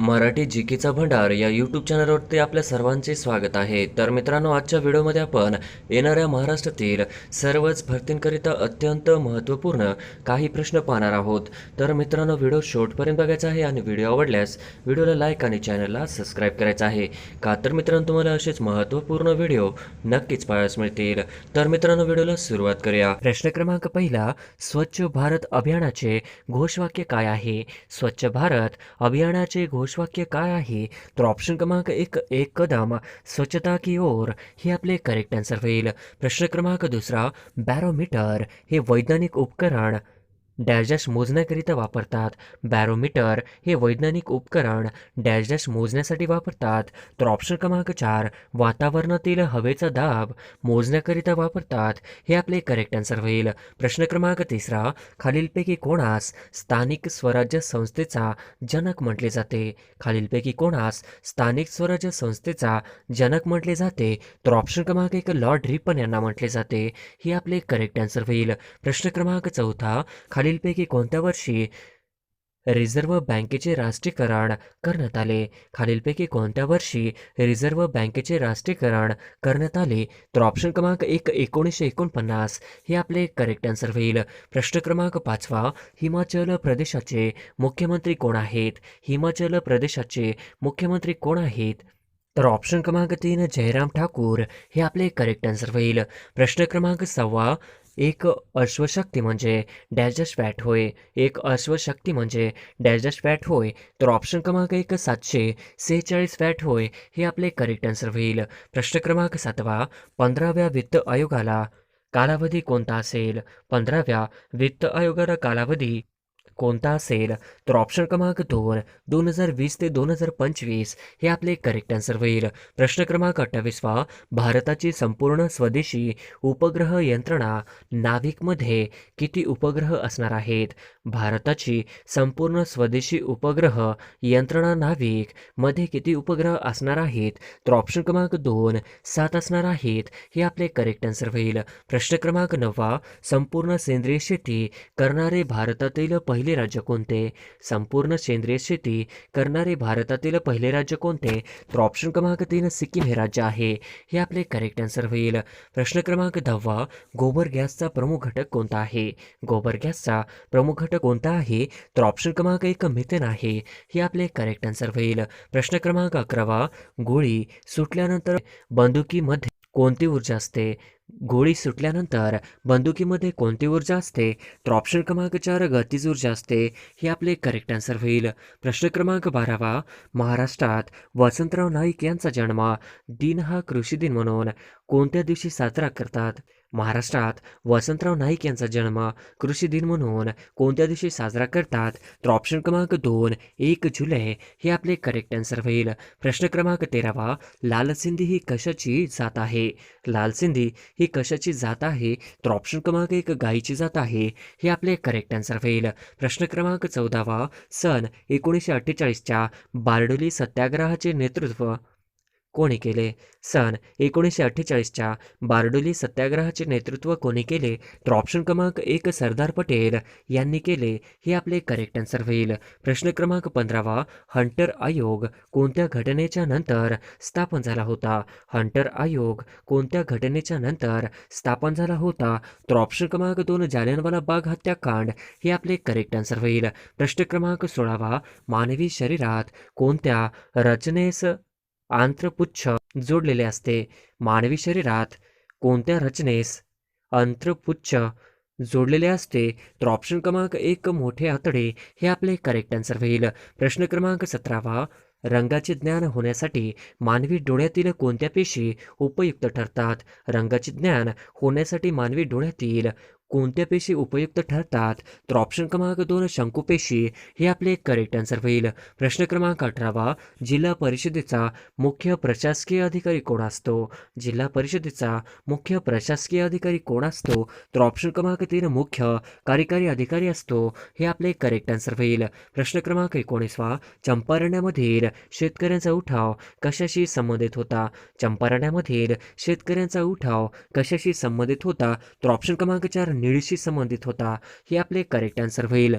मराठी जीकेचा भंडार या यूट्यूब चॅनलवरती आपल्या सर्वांचे स्वागत आहे. तर मित्रांनो आजच्या व्हिडिओमध्ये आपण येणाऱ्या महाराष्ट्रातील सर्वच भरतींकरिता अत्यंत महत्त्वपूर्ण काही प्रश्न पाहणार आहोत. तर मित्रांनो व्हिडिओ शेवटपर्यंत बघायचा आहे आणि व्हिडिओ आवडल्यास व्हिडिओला लाईक आणि चॅनलला सबस्क्राईब करायचा आहे. का तर मित्रांनो तुम्हाला असेच महत्त्वपूर्ण व्हिडिओ नक्कीच पाहायला मिळतील. तर मित्रांनो व्हिडिओला सुरुवात करूया. प्रश्न क्रमांक पहिला स्वच्छ भारत अभियानाचे घोषवाक्य काय आहे? स्वच्छ भारत अभियानाचे घोष घोषवाक्य काय आहे. तर ऑप्शन क्रमांक एक एक कदम. स्वच्छता की ओर. हे आपले करेक्ट आन्सर होईल प्रश्न क्रमांक दुसरा. बॅरोमीटर हे वैज्ञानिक उपकरण. डॅश मोजण्याकरिता वापरतात. बॅरोमीटर हे वैज्ञानिक उपकरण डॅश डॅश मोजण्यासाठी वापरतात. तर ऑप्शन क्रमांक चार वातावरणातील हवेचा दाब मोजण्याकरिता वापरतात. हे आपले करेक्ट आन्सर होईल. प्रश्न क्रमांक तिसरा खालीलपैकी कोणास स्थानिक स्वराज्य संस्थेचा जनक म्हटले जाते? खालीलपैकी कोणास स्थानिक स्वराज्य संस्थेचा जनक म्हटले जाते? तर ऑप्शन क्रमांक एक लॉर्ड रिपन यांना म्हटले जाते. हे आपले करेक्ट आन्सर होईल. प्रश्न क्रमांक चौथा खालीलपैकी कोणत्या वर्षी रिझर्व्ह बँकेचे राष्ट्रीयकरण करण्यात आले? खालीलपैकी कोणत्या वर्षी रिझर्व्ह बँकेचे राष्ट्रीयकरण करण्यात आले? तर ऑप्शन क्रमांक एक एकोणीसशे एकोणपन्नास. हे आपले करेक्ट आन्सर होईल. प्रश्न क्रमांक पाचवा. हिमाचल प्रदेशाचे मुख्यमंत्री कोण आहेत? हिमाचल प्रदेशाचे मुख्यमंत्री कोण आहेत? तर ऑप्शन क्रमांक तीन जयराम ठाकूर. हे आपले करेक्ट आन्सर होईल. प्रश्न क्रमांक सहावा एक अश्वशक्ती म्हणजे डॅजस फॅट होय. एक अश्वशक्ती म्हणजे डॅजस फॅट होय. तर ऑप्शन क्रमांक एक सातशे सेहेचाळीस फॅट होय. हे आपले करेक्ट आन्सर होईल. प्रश्न क्रमांक सातवा पंधराव्या वित्त आयोगाला कालावधी कोणता असेल? पंधराव्या वित्त आयोगाला कालावधी कोणता असेल तर ऑप्शन क्रमांक दोन दोन हजार वीस ते दोन हजार पंचवीस हे आपले करेक्ट आन्सर होईल. प्रश्न क्रमांक अठ्ठावीसवा भारताची संपूर्ण स्वदेशी उपग्रह यंत्रणा नाविकमध्ये किती उपग्रह असणार आहेत? भारताची संपूर्ण स्वदेशी उपग्रह यंत्रणा नाविकमध्ये किती उपग्रह असणार आहेत? तर ऑप्शन क्रमांक दोन सात असणार आहेत हे आपले करेक्ट आन्सर होईल. प्रश्न क्रमांक नववा संपूर्ण सेंद्रिय शेती करणारे भारतातील पहिले पहिले राज्य कोणते? संपूर्ण सेंद्रिय शेती करणारे भारतातील पहिले राज्य कोणते? तर ऑप्शन क्रमांक तीन सिक्कीम हे राज्य आहे. हे आपले करेक्ट आन्सर होईल. प्रश्न क्रमांक दहावा गोबर गॅसचा प्रमुख घटक कोणता आहे? गोबर गॅसचा प्रमुख घटक कोणता आहे? तर ऑप्शन क्रमांक एक मिथेन आहे. हे आपले करेक्ट आन्सर होईल. प्रश्न क्रमांक अकरावा गोळी सुटल्यानंतर बंदुकीमध्ये कोणती ऊर्जा असते? गोळी सुटल्यानंतर बंदुकीमध्ये कोणती ऊर्जा असते? तर ऑप्शन क्रमांक चार गतीज ऊर्जा असते? हे आपले करेक्ट आन्सर होईल. प्रश्न क्रमांक बारावा. महाराष्ट्रात वसंतराव नाईक यांचा जन्म दिन हा कृषी दिन म्हणून कोणत्या दिवशी साजरा करतात? महाराष्ट्रात वसंतराव नाईक यांचा जन्म कृषी दिन म्हणून कोणत्या दिवशी साजरा करतात? तर ऑप्शन क्रमांक दोन एक जुलै हे आपले करेक्ट आन्सर होईल. प्रश्न क्रमांक तेरावा लालसिंधी ही कशाची जात आहे? लालसिंधी ही कशाची जात आहे? तर ऑप्शन क्रमांक एक गायीची जात आहे. हे आपले करेक्ट आन्सर होईल. प्रश्न क्रमांक चौदावा सन एकोणीसशे अठ्ठेचाळीसच्या बारडोली सत्याग्रहाचे नेतृत्व कोणी केले? सन एकोणीसशे अठ्ठेचाळीसच्या बारडोली सत्याग्रहाचे नेतृत्व कोणी केले? तर ऑप्शन क्रमांक एक सरदार पटेल यांनी केले. हे आपले करेक्ट आन्सर होईल. प्रश्न क्रमांक पंधरावा हंटर आयोग कोणत्या घटनेच्या नंतर स्थापन झाला होता? हंटर आयोग कोणत्या घटनेच्या नंतर स्थापन झाला होता? तर ऑप्शन क्रमांक दोन जालियनवाला बाग हत्याकांड. हे आपले करेक्ट आन्सर होईल. प्रश्न क्रमांक सोळावा मानवी शरीरात कोणत्या रचनेस आंत्रपुच्छ जोडलेले असते. मानवी शरीरात कोणत्या रचनेस अंत्रपुच्छ जोडलेले असते? तर ऑप्शन क्रमांक एक मोठे आतडे हे आपले करेक्ट आन्सर होईल. प्रश्न क्रमांक सतरावा रंगाचे ज्ञान होण्यासाठी मानवी डोळ्यातील कोणत्या पेशी उपयुक्त ठरतात? रंगाचे ज्ञान होण्यासाठी मानवी डोळ्यातील कोणत्या पेशी उपयुक्त ठरतात? तर ऑप्शन क्रमांक दोन शंकुपेशी हे आपले करेक्ट आन्सर होईल. प्रश्न क्रमांक अठरावा. जिल्हा परिषदेचा मुख्य प्रशासकीय अधिकारी कोण असतो? जिल्हा परिषदेचा मुख्य प्रशासकीय अधिकारी कोण असतो? तर ऑप्शन क्रमांक तीन मुख्य कार्यकारी अधिकारी असतो. हे आपले करेक्ट आन्सर होईल. प्रश्न क्रमांक एकोणीसवा. चंपारण्यामधील शेतकऱ्यांचा उठाव कशाशी संबंधित होता? चंपारण्यामधील शेतकऱ्यांचा उठाव कशाशी संबंधित होता? तर ऑप्शन क्रमांक चार निळीशी संबंधित होता हे आपले करेक्ट आन्सर होईल.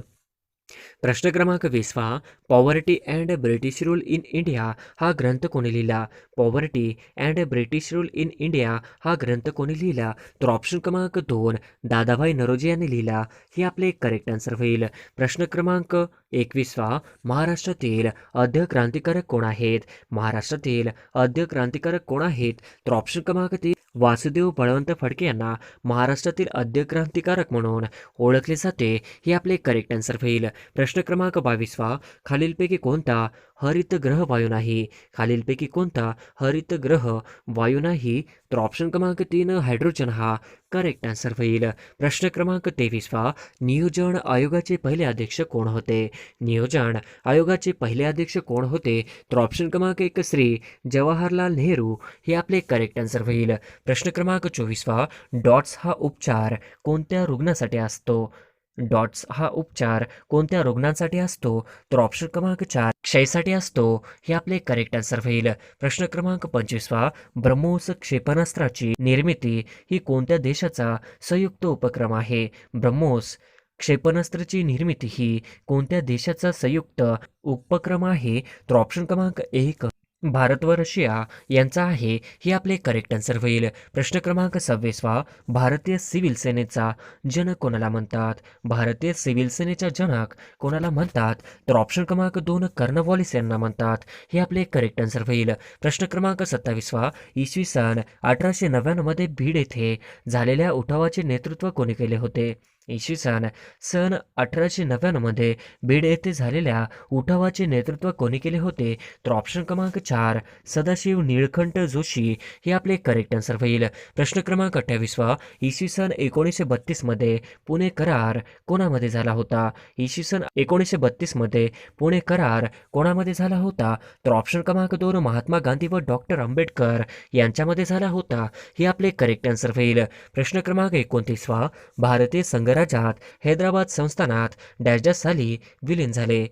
प्रश्न क्रमांक वीसवा poverty and British rule in India हा ग्रंथ कोणी लिहिला? Poverty and British rule in India हा ग्रंथ कोणी लिहिला? तर ऑप्शन क्रमांक दोन दादाभाई नरोजी यांनी लिहिला. हे आपले करेक्ट आन्सर होईल. प्रश्न क्रमांक एकवीसवा महाराष्ट्रातील अद्य क्रांतिकारक कोण आहेत? महाराष्ट्रातील अद्य क्रांतिकारक कोण आहेत? तर ऑप्शन क्रमांक तीन वासुदेव बळवंत फडके यांना महाराष्ट्रातील आद्य क्रांतिकारक म्हणून ओळखले जाते हे आपले करेक्ट आन्सर होईल. प्रश्न क्रमांक बावीसवा खालीलपैकी कोणता हरित ग्रह वायू नाही? खालीलपैकी कोणता हरित ग्रह वायू नाही? तर ऑप्शन क्रमांक तीन हायड्रोजन हा करेक्ट आन्सर होईल. प्रश्न क्रमांक तेवीसवा नियोजन आयोगाचे पहिले अध्यक्ष कोण होते? नियोजन आयोगाचे पहिले अध्यक्ष कोण होते? तर ऑप्शन क्रमांक एक श्री जवाहरलाल नेहरू हे आपले करेक्ट आन्सर होईल. प्रश्न क्रमांक चोवीसवा डॉट्स हा उपचार कोणत्या रुग्णासाठी असतो? डॉट्स हा उपचार कोणत्या रुग्णांसाठी असतो? तर ऑप्शन क्रमांक चार क्षयसाठी असतो. हे आपले करेक्ट आन्सर होईल. प्रश्न क्रमांक पंचवीसवा ब्रह्मोस क्षेपणास्त्राची निर्मिती ही कोणत्या देशाचा संयुक्त उपक्रम आहे? ब्रह्मोस क्षेपणास्त्राची निर्मिती ही कोणत्या देशाचा संयुक्त उपक्रम आहे? तर ऑप्शन क्रमांक एक भारत व रशिया यांचा आहे हे आपले करेक्ट आन्सर होईल. प्रश्न क्रमांक सव्वीसवा भारतीय सिव्हिल सेनेचा जनक कोणाला म्हणतात? भारतीय सिव्हिल सेनेचा जनक कोणाला म्हणतात? तर ऑप्शन क्रमांक दोन कर्नवॉलिस यांना म्हणतात. हे आपले करेक्ट आन्सर होईल. प्रश्न क्रमांक सत्तावीसवा इसवी सन अठराशे नव्याण्णवमध्ये बीड येथे झालेल्या उठावाचे नेतृत्व कोणी केले होते? इसवी सन सन अठराशे नव्याण्णवमध्ये बीड येथे झालेल्या उठावाचे नेतृत्व कोणी केले होते? तर ऑप्शन क्रमांक चार सदाशिव निळकंठ जोशी हे आपले करेक्ट आन्सर होईल. प्रश्न क्रमांक अठ्ठावीसवा इसवी सन एकोणीसशे बत्तीसमध्ये पुणे करार कोणामध्ये झाला होता? इसवी सन एकोणीसशे बत्तीसमध्ये पुणे करार कोणामध्ये झाला होता? तर ऑप्शन क्रमांक दोन महात्मा गांधी व डॉक्टर आंबेडकर यांच्यामध्ये झाला होता. हे आपले करेक्ट आन्सर होईल. प्रश्न क्रमांक एकोणतीसवा भारतीय संघ संघराज्यात हैदराबाद संस्थानात डॅश साली विलीन झाले.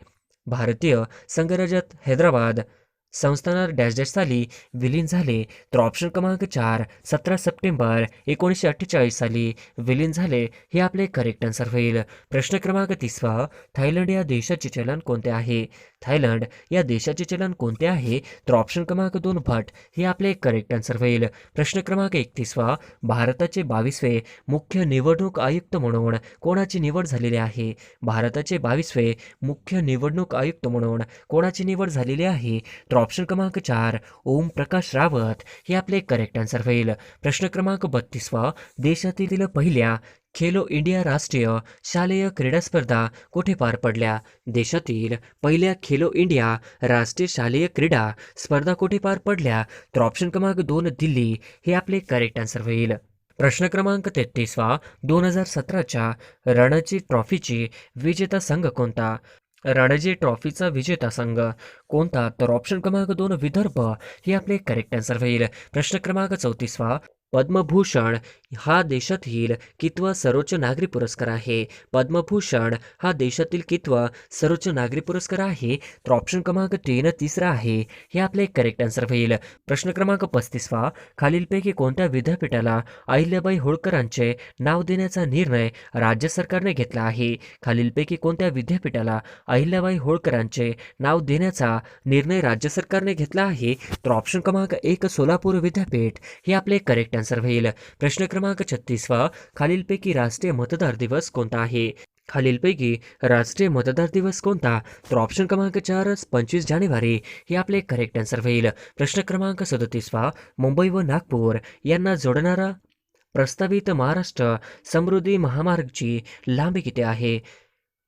भारतीय संघराज्यात हैदराबाद संस्थानात डॅश डॅश साली विलीन झाले तर ऑप्शन क्रमांक चार सतरा सप्टेंबर एकोणीसशे अठ्ठेचाळीस साली विलीन झाले हे आपले करेक्ट आन्सर होईल. प्रश्न क्रमांक तिसवा थायलंड या देशाचे चलन कोणते आहे? थायलंड या देशाचे चलन कोणते आहे? तर ऑप्शन क्रमांक दोन भट हे आपले करेक्ट आन्सर होईल. प्रश्न क्रमांक एकतीसवा भारताचे बावीसवे मुख्य निवडणूक आयुक्त म्हणून कोणाची निवड झालेली आहे? भारताचे बावीसवे मुख्य निवडणूक आयुक्त म्हणून कोणाची निवड झालेली आहे? तर ऑप्शन क्रमांक चार ओम प्रकाश रावत हे आपले करेक्ट आन्सर होईल. प्रश्न क्रमांक बत्तीसवा देशातील पहिल्या खेलो इंडिया राष्ट्रीय शालेय क्रीडा स्पर्धा कुठे पार पडल्या? देशातील पहिल्या खेलो इंडिया राष्ट्रीय शालेय क्रीडा स्पर्धा कुठे पार पडल्या? तर ऑप्शन क्रमांक दोन दिल्ली हे आपले करेक्ट आन्सर होईल. प्रश्न क्रमांक तेहतीसवा दोन हजार सतराच्या रणजी ट्रॉफीची विजेता संघ कोणता? रणजी ट्रॉफीचा विजेता संघ. कोणता? तर ऑप्शन क्रमांक दोन विदर्भ. हे आपले करेक्ट आन्सर होईल. प्रश्न क्रमांक चौतीसवा. पद्मभूषण. हा देशातील कितवा सर्वोच्च नागरी पुरस्कार आहे. पद्मभूषण हा देशातील कितवा सर्वोच्च नागरी पुरस्कार आहे. तर ऑप्शन क्रमांक तीन तिसरा आहे. हे आपले करेक्ट आन्सर होईल. प्रश्न क्रमांक पस्तीसवा. खालीलपैकी कोणत्या विद्यापीठाला अहिल्याबाई होळकरांचे नाव देण्याचा निर्णय राज्य सरकारने घेतला आहे? खालीलपैकी कोणत्या विद्यापीठाला अहिल्याबाई होळकरांचे नाव देण्याचा निर्णय राज्य सरकारने घेतला आहे? तर ऑप्शन क्रमांक एक सोलापूर विद्यापीठ. हे आपले करेक्ट आन्सर होईल. प्रश्न क्रमांक छत्तीसवा खालीलपैकी राष्ट्रीय मतदार दिवस कोणता आहे? खालीलपैकी राष्ट्रीय मतदार दिवस कोणता? तर ऑप्शन क्रमांक चार पंचवीस जानेवारी. हे आपले करेक्ट आन्सर होईल. प्रश्न क्रमांक सदतीसवा मुंबई व नागपूर. यांना जोडणारा प्रस्तावित महाराष्ट्र समृद्धी महामार्गची लांबी किती आहे?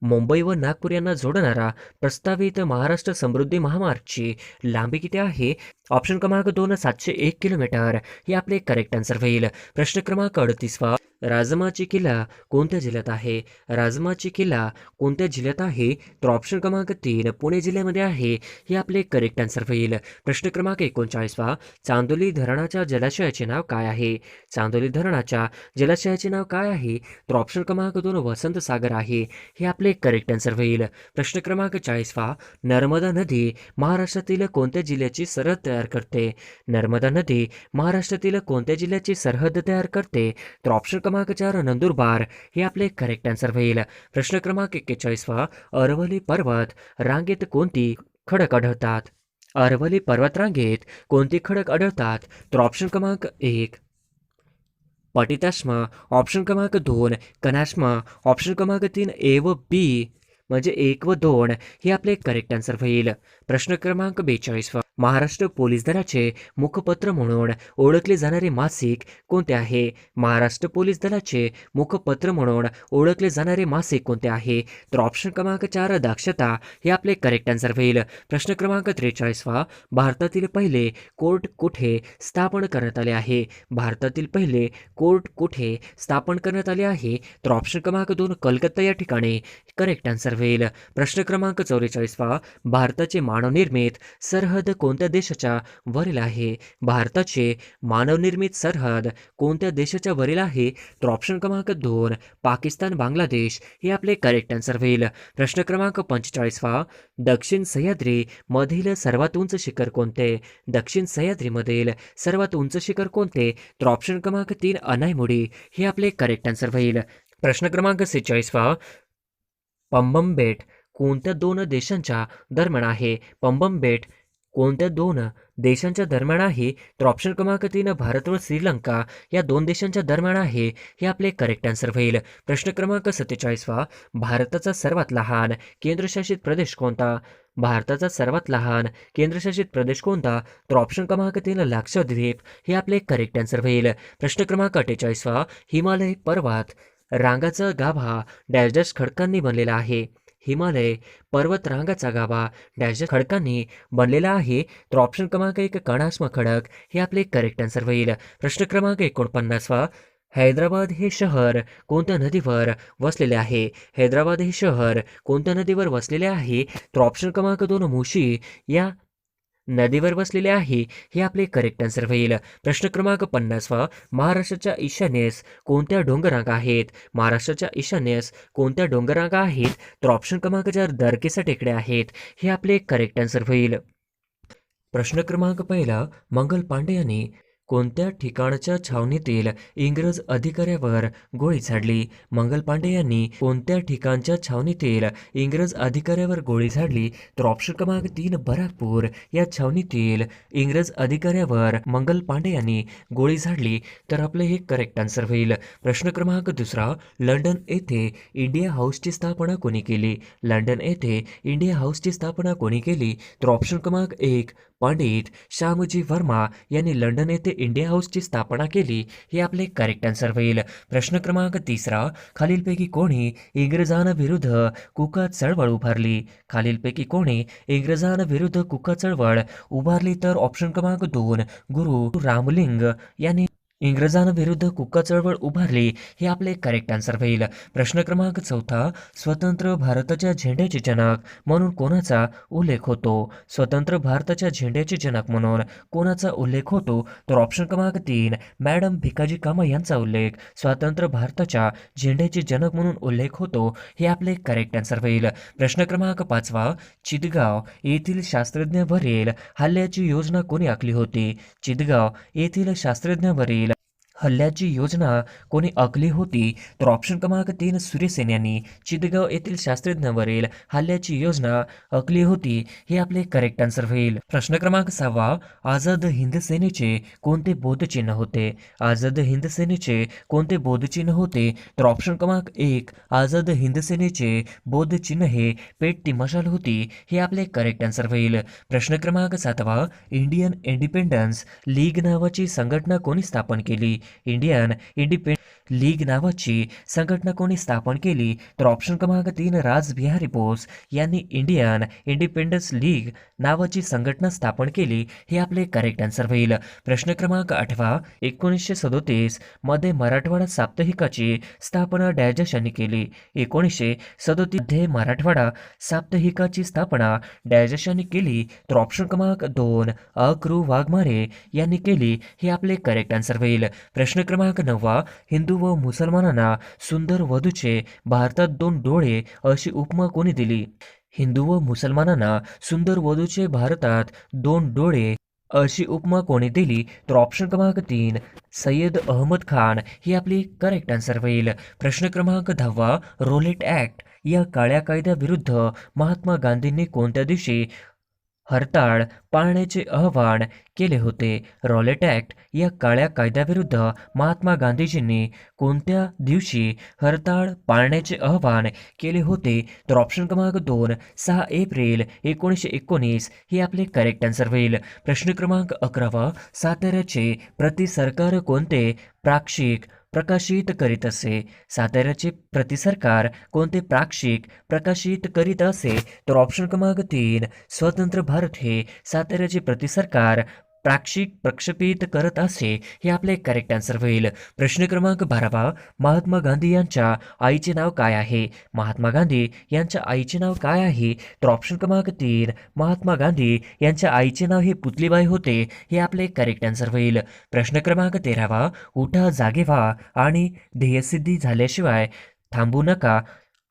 मुंबई व नागपूर यांना जोडणारा प्रस्तावित महाराष्ट्र समृद्धी महामार्गची लांबी किती आहे? ऑप्शन क्रमांक दोन सातशे एक किलोमीटर. हे आपले करेक्ट आन्सर होईल. प्रश्न क्रमांक अडतीसवा राजमाची किल्ला कोणत्या जिल्ह्यात आहे? राजमाची किल्ला कोणत्या जिल्ह्यात आहे? तर ऑप्शन क्रमांक तीन पुणे जिल्ह्यामध्ये आहे. हे आपले करेक्ट आन्सर होईल. प्रश्न क्रमांक एकोणचाळीसवा चांदोली धरणाच्या जलाशयाचे नाव काय आहे? चांदोली धरणाच्या जलाशयाचे नाव काय आहे? तर ऑप्शन क्रमांक दोन वसंत सागर आहे. हे आपले करेक्ट आन्सर होईल. प्रश्न क्रमांक चाळीसवा नर्मदा नदी महाराष्ट्रातील कोणत्या जिल्ह्याची सरहद तयार करते. नर्मदा नदी महाराष्ट्रातील कोणत्या जिल्ह्याची सरहद तयार करते? तर ऑप्शन क्रमांक चार नंदुरबार. हे आपले करेक्ट आन्सर होईल. प्रश्न क्रमांक एक्केचाळीसवा अरवली पर्वत रांगेत कोणती खडक आढळतात? अरवली पर्वत रांगेत कोणती खडक आढळतात? तर ऑप्शन क्रमांक एक. पटिताश्म. ऑप्शन क्रमांक दोन. कनाश्म ऑप्शन क्रमांक तीन ए व बी. म्हणजे एक व दोन. हे आपले करेक्ट आन्सर होईल. प्रश्न क्रमांक बेचाळीस महाराष्ट्र पोलीस दलाचे मुखपत्र म्हणून ओळखले जाणारे मासिक कोणते आहे? महाराष्ट्र पोलीस दलाचे मुखपत्र म्हणून ओळखले जाणारे मासिक कोणते आहे? तर ऑप्शन क्रमांक चार दक्षता. हे आपले करेक्ट आन्सर होईल. प्रश्न क्रमांक त्रेचाळीसवा भारतातील पहिले कोर्ट कुठे स्थापन करण्यात आले आहे? भारतातील पहिले कोर्ट कुठे स्थापन करण्यात आले आहे? तर ऑप्शन क्रमांक दोन कलकत्ता या ठिकाणी करेक्ट आन्सर होईल. प्रश्न क्रमांक चौवेचाळीसवा भारताचे मानवनिर्मित सरहद कोणत्या देशाच्या वरील आहे? भारताचे मानवनिर्मित सरहद कोणत्या देशाच्या वरील आहे? तर ऑप्शन क्रमांक दोन पाकिस्तान बांगलादेश. हे आपले करेक्ट आन्सर होईल. प्रश्न क्रमांक पंचेचाळीसवा दक्षिण सह्याद्री मधील सर्वात उंच शिखर कोणते? दक्षिण सह्याद्रीमधील सर्वात उंच शिखर कोणते? तर ऑप्शन क्रमांक तीन अनायमुडी हे आपले करेक्ट आन्सर होईल. प्रश्न क्रमांक सेहेचाळीसवा पंबम बेट कोणत्या दोन देशांच्या दरम्यान आहे? पंबम बेट कोणत्या दोन देशांच्या दरम्यान आहे? तर ऑप्शन क्रमांक तीन भारत व श्रीलंका. या दोन देशांच्या दरम्यान आहे हे आपले करेक्ट आन्सर होईल. प्रश्न क्रमांक सत्तेचाळीसवा भारताचा सर्वात लहान केंद्रशासित प्रदेश कोणता? भारताचा सर्वात लहान केंद्रशासित प्रदेश कोणता? तर ऑप्शन क्रमांक तीन लक्षद्वीप. हे आपले करेक्ट आन्सर होईल. प्रश्न क्रमांक अठ्ठेचाळीसवा हिमालय पर्वत. रांगाचा गाभा डॅश डॅश खडकांनी बनलेला आहे. हिमालय पर्वतरांगाचा गावा गाभा डॅश खडकांनी बनलेला आहे. तर ऑप्शन क्रमांक एक कणास्म खडक हे आपले करेक्ट आन्सर होईल. प्रश्न क्रमांक एकोणपन्नासवा हैदराबाद हे शहर कोणत्या नदीवर वसलेले आहे? हैदराबाद हे शहर कोणत्या नदीवर वसलेले आहे? तर ऑप्शन क्रमांक दोन मुशी या नदीवर वसलेले आहे हे आपले करेक्ट आन्सर होईल. प्रश्न क्रमांक पन्नासवा महाराष्ट्राच्या ईशान्येस कोणत्या डोंगररांगा आहेत? महाराष्ट्राच्या ईशान्येस कोणत्या डोंगररांगा आहेत? तर ऑप्शन क्रमांक चार दरकेसा टेकड्या आहेत हे आपले करेक्ट आन्सर होईल. प्रश्न क्रमांक पहिला मंगल पांडे यांनी कोणत्या ठिकाणच्या छावणीतील इंग्रज अधिकाऱ्यावर गोळी झाडली? मंगल पांडे यांनी कोणत्या ठिकाणच्या छावणीतील इंग्रज अधिकाऱ्यावर गोळी झाडली? तर ऑप्शन क्रमांक तीन बराकपूर. या छावणीतील इंग्रज अधिकाऱ्यावर मंगल पांडे यांनी गोळी झाडली. तर आपले हे करेक्ट आन्सर होईल. प्रश्न क्रमांक दुसरा लंडन येथे इंडिया हाऊसची स्थापना कोणी केली? लंडन येथे इंडिया हाऊसची स्थापना कोणी केली? तर ऑप्शन क्रमांक एक पंडित श्यामजी वर्मा यांनी लंडन येथे इंडिया हाऊसची स्थापना केली हे आपले करेक्ट आन्सर होईल. प्रश्न क्रमांक तिसरा खालीलपैकी कोणी इंग्रजांविरुद्ध कुका चळवळ उभारली? खालीलपैकी कोणी इंग्रजांविरुद्ध कुका चळवळ उभारली? तर ऑप्शन क्रमांक दोन गुरु रामलिंग यांनी इंग्रजांविरुद्ध कुका चळवळ उभारली हे आपले करेक्ट आन्सर होईल. प्रश्न क्रमांक चौथा स्वतंत्र भारताच्या झेंड्याचे जनक म्हणून कोणाचा उल्लेख होतो? स्वतंत्र भारताच्या झेंड्याचे जनक म्हणून कोणाचा उल्लेख होतो? तर ऑप्शन क्रमांक तीन मॅडम भिकाजी कामा यांचा उल्लेख स्वातंत्र्य भारताच्या झेंड्याचे जनक म्हणून उल्लेख होतो हे आपले करेक्ट आन्सर होईल. प्रश्न क्रमांक पाचवा चितगाव येथील शास्त्रज्ञवरील हल्ल्याची योजना कोणी आखली होती? चितगाव येथील शास्त्रज्ञावरील हल्ल्याची योजना कोणी आखली होती तर ऑप्शन क्रमांक तीन सूर्यसेन यांनी. चिदगाव येथील शास्त्रज्ञावरील हल्ल्याची योजना आखली होती हे आपले करेक्ट आन्सर होईल. प्रश्न क्रमांक सहावा आझाद हिंद सेनेचे कोणते बोधचिन्ह होते? आझाद हिंद सेनेचे कोणते बोधचिन्ह होते? तर ऑप्शन क्रमांक एक आझाद हिंद सेनेचे बोधचिन्ह हे पेटती मशाल होती हे आपले करेक्ट आन्सर होईल. प्रश्न क्रमांक सातवा इंडियन इंडिपेंडन्स लीग नावाची संघटना कोणी स्थापन केली? इंडियन इंडिपेंड लीग नावाची संघटना कोणी स्थापन केली तर ऑप्शन क्रमांक तीन राजबिहारी बोस यांनी इंडियन इंडिपेंडन्स लीग नावाची संघटना स्थापन केली हे आपले करेक्ट आन्सर होईल. प्रश्न क्रमांक आठवा एकोणीसशे सदोतीसमध्ये मराठवाडा साप्ताहिकाची स्थापना डॅजस यांनी केली. एकोणीसशे सदोतीसमध्ये मराठवाडा साप्ताहिकाची स्थापना डॅजस यांनी केली तर ऑप्शन क्रमांक दोन अक्रू वाघमारे यांनी केली हे आपले करेक्ट आन्सर होईल. प्रश्न क्रमांक नववा हिंदू व मुसलमानांना सुंदर वधूचे भारतात दोन डोळे अशी उपमा कोणी दिली? हिंदू व मुसलमानांना सुंदर वधूचे भारतात दोन डोळे अशी उपमा कोणी दिली? तर ऑप्शन क्रमांक तीन सय्यद अहमद खान ही आपली करेक्ट आन्सर होईल. प्रश्न क्रमांक दहावा रोलेट ॲक्ट या काळ्या कायद्याविरुद्ध महात्मा गांधींनी कोणत्या दिवशी हरताळ पाळण्याचे आवाहन केले होते. रॉलेट ॲक्ट या काळ्या कायद्याविरुद्ध महात्मा गांधीजींनी कोणत्या दिवशी हरताळ पाळण्याचे आवाहन केले होते? तर ऑप्शन क्रमांक दोन सहा एप्रिल एकोणीसशे एकोणीस हे आपले करेक्ट आन्सर होईल. प्रश्न क्रमांक अकरावा साताऱ्याचे प्रति सरकार कोणते? प्राक्षिक प्रकाशित करीत असे. साताऱ्याचे प्रति सरकार कोणते प्राक्षिक प्रकाशित करीत असे? तर ऑप्शन क्रमांक तीन स्वतंत्र भारत हे साताऱ्याचे प्रति सरकार प्राक्षिक प्रक्षेपित करत असे हे आपले करेक्ट आन्सर होईल. प्रश्न क्रमांक बारावा महात्मा गांधी यांच्या आईचे नाव काय आहे? महात्मा गांधी यांच्या आईचे नाव काय आहे? तर ऑप्शन क्रमांक तीन महात्मा गांधी यांच्या आईचे नाव हे पुतलीबाई होते हे आपले करेक्ट आन्सर होईल. प्रश्न क्रमांक तेरावा उठा जागे व्हा आणि ध्येयसिद्धी झाल्याशिवाय थांबू नका.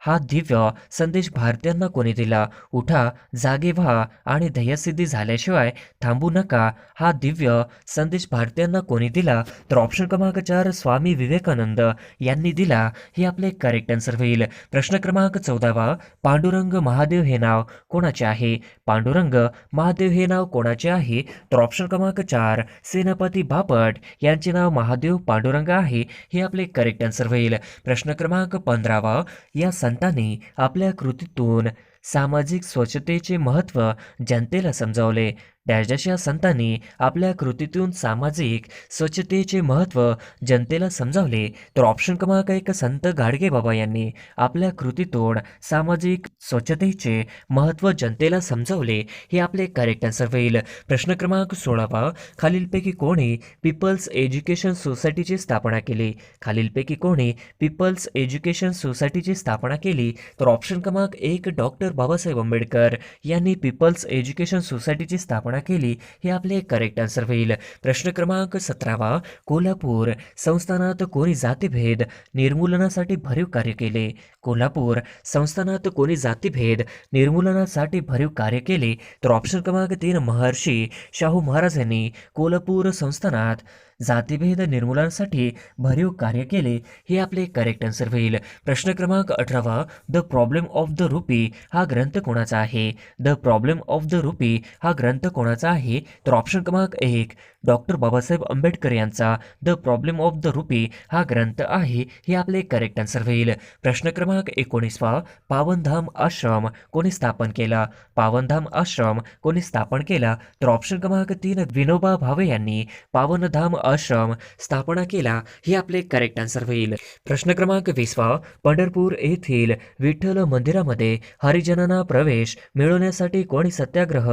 हा दिव्य संदेश भारतीयांना कोणी दिला? उठा जागे व्हा आणि ध्येयसिद्धी झाल्याशिवाय थांबू नका. हा दिव्य संदेश भारतीयांना कोणी दिला? तर ऑप्शन क्रमांक चार स्वामी विवेकानंद यांनी दिला. हे आपले करेक्ट आन्सर होईल. प्रश्न क्रमांक चौदावा पांडुरंग महादेव हे नाव कोणाचे आहे? पांडुरंग महादेव हे नाव कोणाचे आहे? तर ऑप्शन क्रमांक चार सेनापती बापट यांचे नाव महादेव पांडुरंग आहे. हे आपले करेक्ट आन्सर होईल. प्रश्न क्रमांक पंधरावा या संतांनी आपल्या कृतीतून सामाजिक स्वच्छतेचे महत्त्व जनतेला समजावले. डॅश या संतांनी आपल्या कृतीतून सामाजिक स्वच्छतेचे महत्त्व जनतेला समजावले. तर ऑप्शन क्रमांक एक संत गाडगे बाबा यांनी आपल्या कृतीतून सामाजिक स्वच्छतेचे महत्त्व जनतेला समजावले. हे आपले करेक्ट आन्सर होईल. प्रश्न क्रमांक सोळावा. खालीलपैकी कोणी पीपल्स एज्युकेशन सोसायटीची स्थापना केली? खालीलपैकी कोणी पीपल्स एज्युकेशन सोसायटीची स्थापना केली? तर ऑप्शन क्रमांक एक डॉक्टर बाबासाहेब आंबेडकर यांनी पीपल्स एज्युकेशन सोसायटीची स्थापना कल्पना केली हे आपले करेक्ट आन्सर होईल. प्रश्न क्रमांक सतरावा कोल्हापूर. संस्थानात कोणी जातीभेद निर्मूलनासाठी भरीव कार्य केले? कोल्हापूर. संस्थानात कोणी जातीभेद निर्मूलनासाठी भरीव कार्य केले? तर ऑप्शन क्रमांक तीन महर्षी. शाहू महाराज यांनी कोल्हापूर संस्थानात जातीभेद निर्मूलनासाठी भरीव कार्य केले हे आपले करेक्ट आन्सर होईल. प्रश्न क्रमांक अठरावा the problem of the rupee हा ग्रंथ कोणाचा आहे? The problem of the rupee हा ग्रंथ कोणाचा आहे? तर ऑप्शन क्रमांक एक डॉक्टर बाबासाहेब आंबेडकर यांचा the problem of the rupee हा ग्रंथ आहे हे आपले करेक्ट आन्सर होईल. प्रश्न क्रमांक एकोणीसवा पावनधाम आश्रम कोणी स्थापन केला? पावनधाम आश्रम कोणी स्थापन केला? तर ऑप्शन क्रमांक तीन विनोबा भावे यांनी पावनधाम आश्रम स्थापना केला हे आपले करेक्ट आन्सर होईल. प्रश्न क्रमांक वीसवा पंढरपूर येथील विठ्ठल मंदिरामध्ये हरिजनांना प्रवेश मिळवण्यासाठी कोणी सत्याग्रह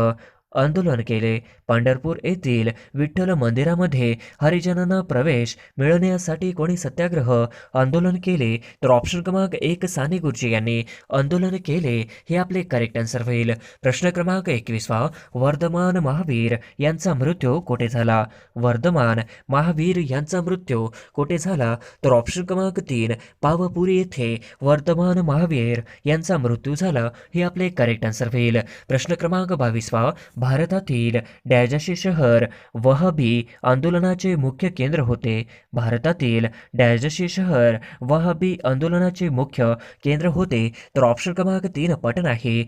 आंदोलन केले. पंढरपूर येथील विठ्ठल मंदिरामध्ये हरिजनांना प्रवेश मिळवण्यासाठी कोणी सत्याग्रह आंदोलन केले तर ऑप्शन क्रमांक एक साने गुरुजी यांनी आंदोलन केले हे आपले करेक्ट आन्सर होईल. प्रश्न क्रमांक एकवीसवा वर्धमान महावीर यांचा मृत्यू कोठे झाला? वर्धमान महावीर यांचा मृत्यू कोठे झाला? तर ऑप्शन क्रमांक तीन पावपुरी येथे वर्धमान महावीर यांचा मृत्यू झाला हे आपले करेक्ट आन्सर होईल. प्रश्न क्रमांक बावीसवा भारतातील डॅजाशी शहर वहबी आंदोलनाचे मुख्य केंद्र होते. भारतातील डॅजाशी शहर वहबी आंदोलनाचे मुख्य केंद्र होते. तर ऑप्शन क्रमांक तीन पटन आहे.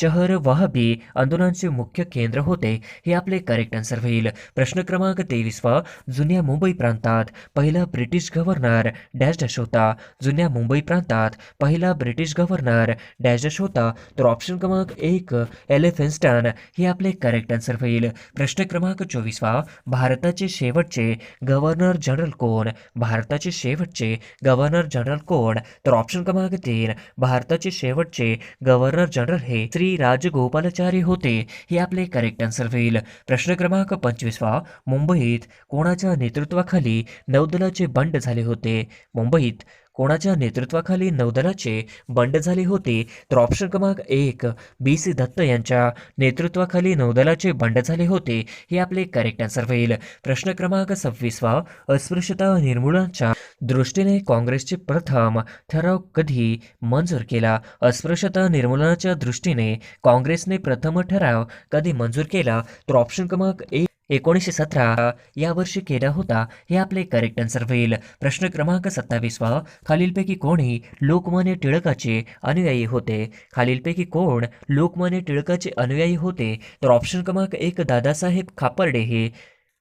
शहर वाहबी आंदोलनाचे मुख्य केंद्र होते हे आपले करेक्ट आन्सर होईल. प्रश्न क्रमांक तेवीसवा जुन्या मुंबई प्रांतात पहिला ब्रिटिश गव्हर्नर डॅश डॅश होता. जुन्या मुंबई प्रांतात पहिला ब्रिटिश गव्हर्नर डॅश डॅश होता. तर ऑप्शन क्रमांक एक एलेफेन्स्टन हे आपले करेक्ट आन्सर होईल. प्रश्न क्रमांक चोवीसवा भारताचे शेवटचे गव्हर्नर जनरल कोण? भारताचे शेवटचे गव्हर्नर जनरल कोण? तर ऑप्शन क्रमांक तीन भारताचे शेवटचे गव्हर्नर जनरल हे श्री राजगोपालाचारी होते हे आपले करेक्ट आन्सर होईल. प्रश्न क्रमांक पंचवीसवा मुंबईत कोणाच्या नेतृत्वाखाली नौदलाचे बंड झाले होते? मुंबईत कोणाच्या नेतृत्वाखाली नौदलाचे बंड झाले होते तर ऑप्शन क्रमांक एक बी सी दत्त यांच्या नेतृत्वाखाली नौदलाचे बंड झाले होते हे आपले करेक्ट आन्सर होईल. प्रश्न क्रमांक सव्वीसवा अस्पृश्यता निर्मूलनाच्या दृष्टीने काँग्रेसचे प्रथम ठराव कधी मंजूर केला? अस्पृश्यता निर्मूलनाच्या दृष्टीने काँग्रेसने प्रथम ठराव कधी मंजूर केला? तर ऑप्शन क्रमांक एक एकोणीसशे सतरा या वर्षी केला होता हे आपले करेक्ट आन्सर होईल. प्रश्न क्रमांक सत्तावीसवा. खालीलपैकी कोणी लोकमान्य टिळकाचे अनुयायी होते? खालीलपैकी कोण लोकमान्य टिळकाचे अनुयायी होते? तर ऑप्शन क्रमांक एक दादासाहेब खापर्डे हे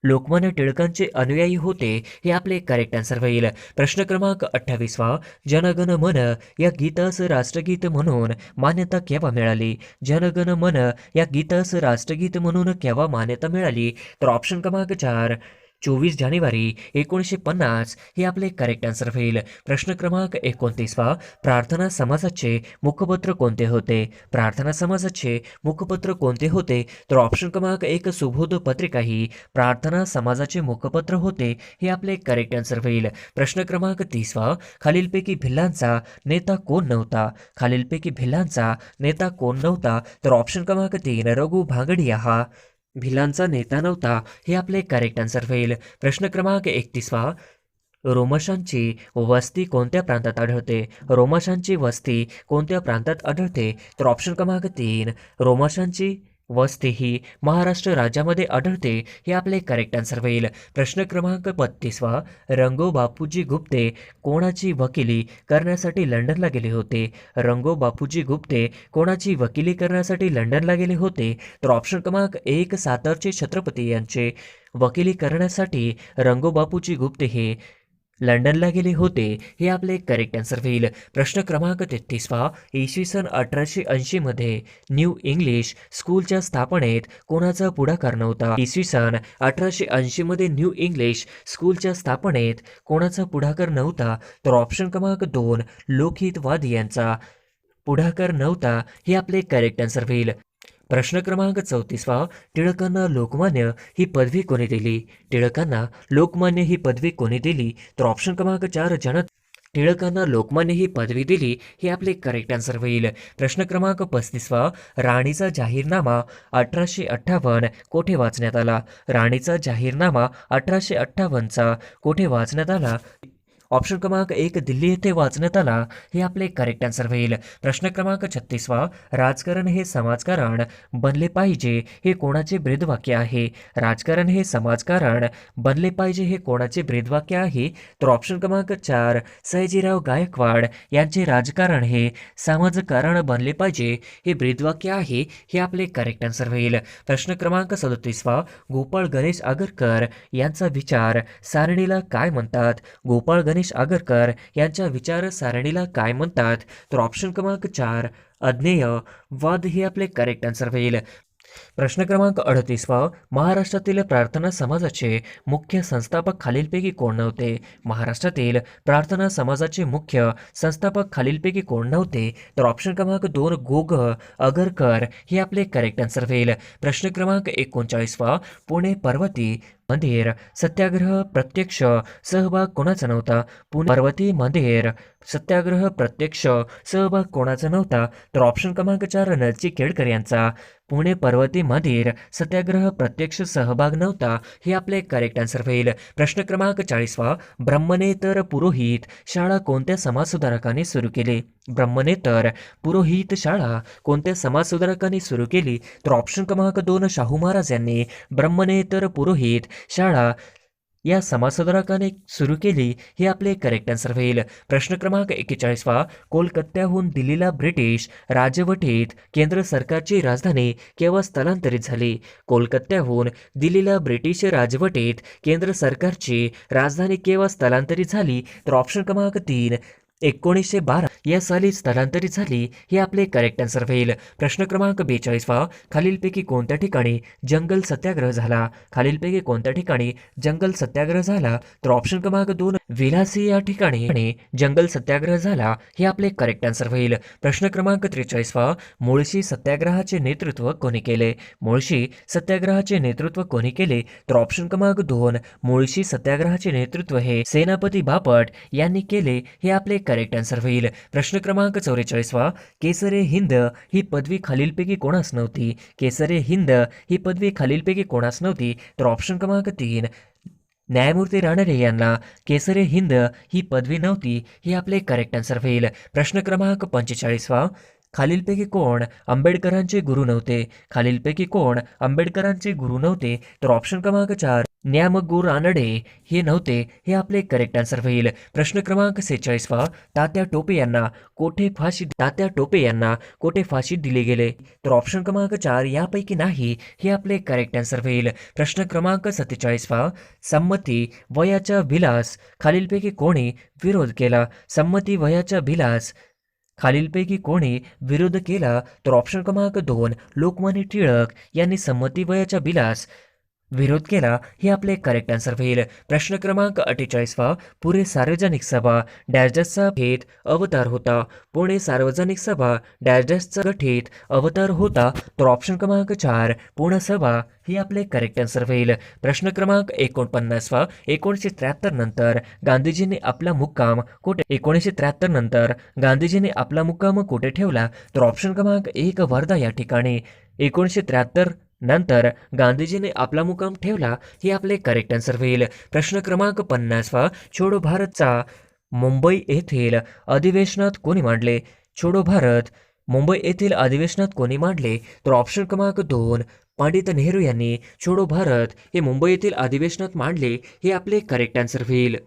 लोकमान्य टिळकांचे अनुयायी होते हे आपले करेक्ट आन्सर होईल. प्रश्न क्रमांक अठ्ठावीसवा. जनगण मन या गीतास राष्ट्रगीत म्हणून मान्यता केव्हा मिळाली? जनगण मन या गीतास राष्ट्रगीत म्हणून केव्हा मान्यता मिळाली? तर ऑप्शन क्रमांक चार. चोवीस जानेवारी एकोणीसशे पन्नास हे आपले करेक्ट आन्सर होईल. प्रश्न क्रमांक एकोणतीसवा प्रार्थना समाजाचे मुखपत्र कोणते होते? प्रार्थना समाजाचे मुखपत्र कोणते होते? तर ऑप्शन क्रमांक एक सुबोध पत्रिका ही प्रार्थना समाजाचे मुखपत्र होते हे आपले करेक्ट आन्सर होईल. प्रश्न क्रमांक तीसवा खालीलपैकी भिल्लांचा नेता कोण नव्हता? खालीलपैकी भिल्लांचा नेता कोण नव्हता? तर ऑप्शन क्रमांक तीन रघु भांगडिया हा. भिलांचा नेता नव्हता हे आपले करेक्ट आन्सर होईल प्रश्न क्रमांक एकतीसवा. रोमशांची वस्ती कोणत्या प्रांतात आढळते? रोमशांची वस्ती कोणत्या प्रांतात आढळते? तर ऑप्शन क्रमांक तीन. रोमशांची वस्ती ही महाराष्ट्र राज्यामध्ये आढळते हे आपले करेक्ट आन्सर होईल. प्रश्न क्रमांक बत्तीसवा रंगो बापूजी गुप्ते कोणाची वकिली करण्यासाठी लंडनला गेले होते? रंगो बापूजी गुप्ते कोणाची वकिली करण्यासाठी लंडनला गेले होते? तर ऑप्शन क्रमांक एक सातारचे छत्रपती यांचे वकिली करण्यासाठी रंगो बापूजी गुप्ते हे लंडनला गेले होते हे आपले करेक्ट आन्सर होईल. प्रश्न क्रमांक तेहतीसवा इसवी सन अठराशे ऐंशीमध्ये न्यू इंग्लिश स्कूलच्या स्थापनेत कोणाचा पुढाकार नव्हता. इसवी सन अठराशे ऐंशीमध्ये न्यू इंग्लिश स्कूलच्या स्थापनेत कोणाचा पुढाकार नव्हता तर ऑप्शन क्रमांक दोन लोकहितवादी यांचा पुढाकार नव्हता हे आपले करेक्ट आन्सर होईल. प्रश्न क्रमांक चौतीसवा टिळकांना लोकमान्य ही पदवी कोणी दिली? टिळकांना लोकमान्य ही पदवी कोणी दिली? तर ऑप्शन क्रमांक चार जनत टिळकांना लोकमान्य ही पदवी दिली हे आपले करेक्ट आन्सर होईल. प्रश्न क्रमांक पस्तीसवा राणीचा जाहीरनामा अठराशे अठ्ठावन्न कोठे वाचण्यात आला? राणीचा जाहीरनामा अठराशे अठ्ठावन्नचा कोठे वाचण्यात आला? ऑप्शन क्रमांक एक दिल्ली येथे वाचण्यात आला हे आपले करेक्ट आन्सर होईल. प्रश्न क्रमांक छत्तीसवा राजकारण हे समाजकारण बनले पाहिजे हे कोणाचे ब्रीदवाक्य आहे? राजकारण हे समाजकारण बनले पाहिजे हे कोणाचे ब्रीदवाक्य आहे? तर ऑप्शन क्रमांक चार सयाजीराव गायकवाड यांचे राजकारण हे समाजकारण बनले पाहिजे हे ब्रीदवाक्य आहे हे आपले करेक्ट आन्सर होईल. प्रश्न क्रमांक सदतीसवा गोपाळ गणेश आगरकर यांचा विचार सारणीला काय म्हणतात? गोपाळ गणेश आगरकर यांच्या विचारसारणीला काय म्हणतात? तर ऑप्शन क्रमांक चार अज्ञेय वाद हे आपले करेक्ट आन्सर होईल. प्रश्न क्रमांक अडतीसवा महाराष्ट्रातील प्रार्थना समाजाचे मुख्य संस्थापक खालीलपैकी कोण नव्हते? महाराष्ट्रातील प्रार्थना समाजाचे मुख्य संस्थापक खालीलपैकी कोण नव्हते? तर ऑप्शन क्रमांक दोन गोग अगरकर हे आपले करेक्ट आन्सर होईल. प्रश्न क्रमांक एकोणचाळीसवा पुणे पर्वती मंदिर. सत्याग्रह प्रत्यक्ष. सहभाग कोणाचा नव्हता? पुणे पर्वती मंदिर. सत्याग्रह प्रत्यक्ष. सहभाग कोणाचा नव्हता? तर ऑप्शन क्रमांक चार नरची केळकर यांचा. पुणे पर्वती मंदिर. सत्याग्रह प्रत्यक्ष सहभाग नव्हता? हे आपले करेक्ट आन्सर होईल. प्रश्न क्रमांक चाळीसवा. ब्रह्मनेतर पुरोहित. शाळा कोणत्या समाजसुधारकाने सुरू केली? ब्रह्मनेतर पुरोहित शाळा कोणत्या समाजसुधारकाने सुरू केली तर ऑप्शन क्रमांक दोन शाहू महाराज यांनी. ब्रह्मनेतर पुरोहित शाळा या समाजसुधारकाने सुरू केली हे आपले करेक्ट आन्सर होईल. प्रश्न क्रमांक एक्केचाळीसवा कोलकात्याहून दिल्लीला ब्रिटिश राजवटीत केंद्र सरकारची राजधानी केव्हा स्थलांतरित झाली? कोलकात्याहून दिल्लीला ब्रिटिश राजवटीत केंद्र सरकारची राजधानी केव्हा स्थलांतरित झाली? तर ऑप्शन क्रमांक तीन एकोणीसशे बारा या साली स्थलांतरित झाली हे आपले करेक्ट आन्सर होईल. प्रश्न क्रमांक बेचाळीसवा खालीलपैकी कोणत्या ठिकाणी जंगल सत्याग्रह झाला? खालीलपैकी कोणत्या ठिकाणी जंगल सत्याग्रह झाला? तर ऑप्शन क्रमांक दोन विलासी या ठिकाणी जंगल सत्याग्रह झाला हे आपले करेक्ट आन्सर होईल. प्रश्न क्रमांक त्रेचाळीसवा मुळशी सत्याग्रहाचे नेतृत्व कोणी केले? मुळशी सत्याग्रहाचे नेतृत्व कोणी केले? तर ऑप्शन क्रमांक दोन मुळशी सत्याग्रहाचे नेतृत्व हे सेनापती बापट यांनी केले हे आपले करेक्ट आन्सर होईल. प्रश्न क्रमांक चौवेचाळीसवा केसरे हिंद ही पदवी खालीलपैकी कोणास नव्हती? केसरे हिंद ही पदवी खालीलपैकी कोणास नव्हती? तर ऑप्शन क्रमांक तीन. न्यायमूर्ती रानडे यांना केसरे हिंद ही पदवी नव्हती हे आपले करेक्ट आन्सर होईल. प्रश्न क्रमांक पंचेचाळीसवा खालीलपैकी कोण आंबेडकरांचे गुरु नव्हते? खालीलपैकी कोण आंबेडकरांचे गुरु नव्हते? तर ऑप्शन क्रमांक चार न्यामगू रानडे हे नव्हते हे आपले करेक्ट आन्सर होईल. प्रश्न क्रमांक सेहेचाळीसवा तात्या टोपे यांना कोठे फाशी तात्या टोपे यांना कोठे फाशी दिले गेले? तर ऑप्शन क्रमांक चार यापैकी नाही हे आपले करेक्ट आन्सर होईल. प्रश्न क्रमांक सत्तेचाळीसवा संमती वयाच्या भिलास खालीलपैकी कोणी विरोध केला? संमती वयाच्या भिलास खालीलपैकी कोणी विरोध केला तर ऑप्शन क्रमांक दोन लोकमान्य टिळक यांनी संमती वयाच्या बिलास विरोध केला हे आपले करेक्ट आन्सर होईल. प्रश्न क्रमांक अठ्ठेचाळीसवा पुणे सार्वजनिक सभा डॅशचा भेद अवतार होता. पुणे सार्वजनिक सभा डॅशचा गठीत अवतार होता. तर ऑप्शन क्रमांक चार पूर्ण सभा हे आपले करेक्ट आन्सर होईल. प्रश्न क्रमांक एकोणपन्नासवा एकोणीसशे त्र्याहत्तर नंतर गांधीजींनी आपला मुक्काम कुठे एकोणीसशे त्र्याहत्तर नंतर गांधीजींनी आपला मुक्काम कुठे ठेवला? तर ऑप्शन क्रमांक एक वर्धा या ठिकाणी. एकोणीसशे त्र्याहत्तर नंतर गांधीजीने आपला मुकाम ठेवला हे आपले करेक्ट आन्सर होईल. प्रश्न क्रमांक पन्नासवा छोडो भारतचा मुंबई येथील अधिवेशनात कोणी मांडले? छोडो भारत मुंबई येथील अधिवेशनात कोणी मांडले? तर ऑप्शन क्रमांक दोन पंडित नेहरू यांनी छोडो भारत हे मुंबई येथील अधिवेशनात मांडले हे आपले करेक्ट आन्सर होईल.